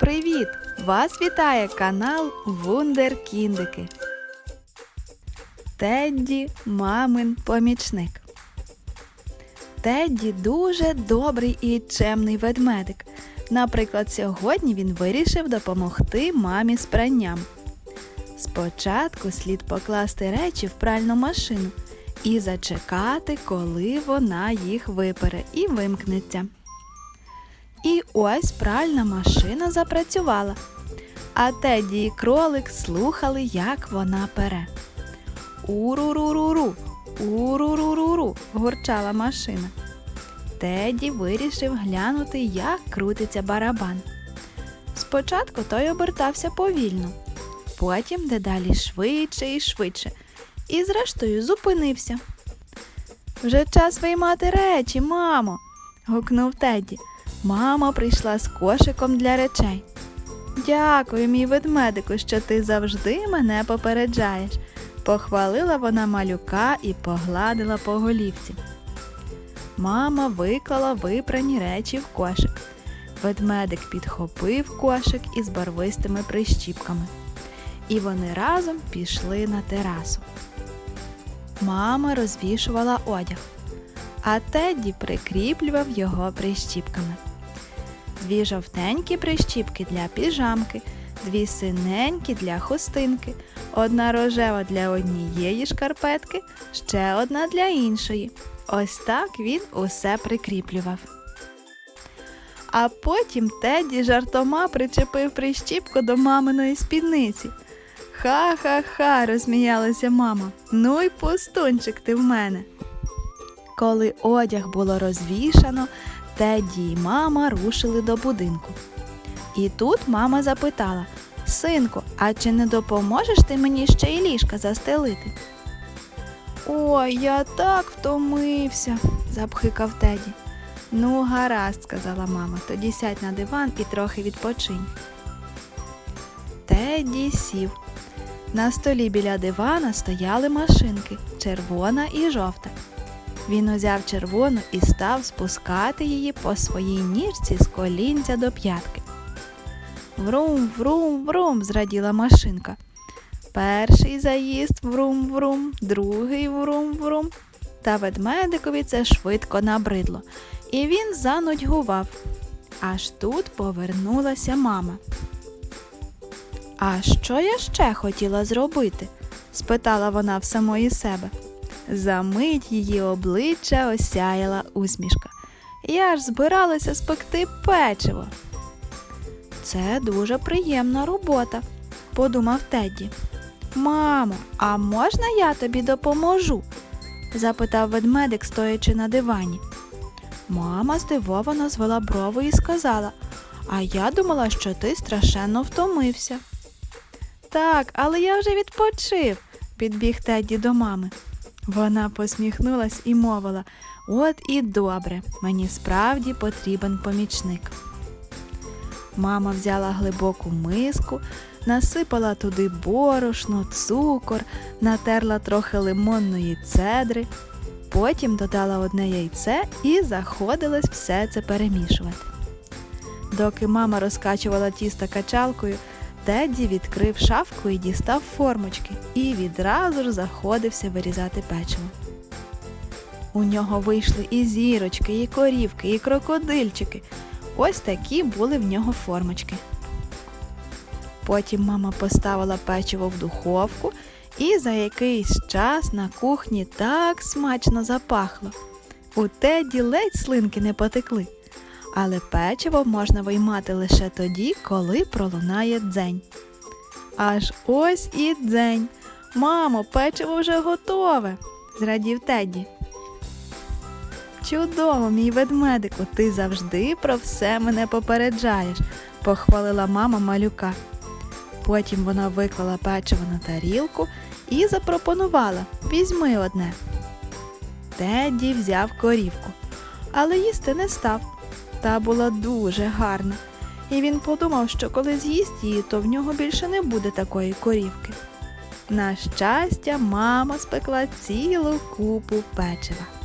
Привіт! Вас вітає канал Вундеркіндики. Тедді мамин помічник. Тедді дуже добрий і чемний ведмедик. Наприклад, сьогодні він вирішив допомогти мамі з пранням. Спочатку слід покласти речі в пральну машину і зачекати, коли вона їх випере і вимкнеться. І ось пральна машина запрацювала. А Теді і кролик слухали, як вона пере. Уруруруру, уруруруру, гурчала машина. Теді вирішив глянути, як крутиться барабан. Спочатку той обертався повільно, потім дедалі швидше і швидше, і зрештою зупинився. Вже час виймати речі, мамо. Гукнув Теді. Мама прийшла з кошиком для речей. Дякую, мій ведмедику, що ти завжди мене попереджаєш, похвалила вона малюка і погладила по голівці. Мама виклала випрані речі в кошик. Ведмедик підхопив кошик із барвистими прищіпками. І вони разом пішли на терасу. Мама розвішувала одяг, а Тедді прикріплював його прищіпками. Дві жовтенькі прищіпки для піжамки, дві синенькі для хустинки, одна рожева для однієї шкарпетки, ще одна для іншої. Ось так він усе прикріплював. А потім Теді жартома причепив прищіпку до маминої спідниці. Ха-ха-ха, розсміялася мама. Ну й пустунчик ти в мене. Коли одяг було розвішано, Тедді і мама рушили до будинку. І тут мама запитала Синку, а чи не допоможеш ти мені ще й ліжка застелити? Ой, я так втомився, запхикав Теді. Ну, гаразд, сказала мама, тоді сядь на диван і трохи відпочинь. Теді сів. На столі біля дивана стояли машинки червона і жовта. Він узяв червону і став спускати її по своїй ніжці з колінця до п'ятки. Врум, врум, врум, зраділа машинка. Перший заїзд врум, врум, другий врум, врум. Та ведмедикові це швидко набридло, і він занудьгував. Аж тут повернулася мама. А що я ще хотіла зробити? спитала вона в самої себе. Замить її обличчя осяяла усмішка. Я ж збиралася спекти печиво. Це дуже приємна робота, подумав Тедді. Мамо, а можна я тобі допоможу? запитав ведмедик, стоячи на дивані. Мама здивовано звела брови і сказала, а я думала, що ти страшенно втомився. Так, але я вже відпочив, підбіг Тедді до мами. Вона посміхнулась і мовила От і добре, мені справді потрібен помічник. Мама взяла глибоку миску, насипала туди борошно, цукор, натерла трохи лимонної цедри, потім додала одне яйце і заходилась все це перемішувати. Доки мама розкачувала тісто качалкою, Тедді відкрив шафку і дістав формочки і відразу ж заходився вирізати печиво. У нього вийшли і зірочки, і корівки, і крокодильчики. Ось такі були в нього формочки. Потім мама поставила печиво в духовку, і за якийсь час на кухні так смачно запахло. У Тедді ледь слинки не потекли. Але печиво можна виймати лише тоді, коли пролунає дзень. Аж ось і дзень. Мамо, печиво вже готове, зрадів Тедді. Чудово, мій ведмедику, ти завжди про все мене попереджаєш, похвалила мама малюка. Потім вона виклала печиво на тарілку і запропонувала візьми одне. Тедді взяв корівку, але їсти не став. Та була дуже гарна, і він подумав, що коли з'їсть її, то в нього більше не буде такої корівки. На щастя, мама спекла цілу купу печива.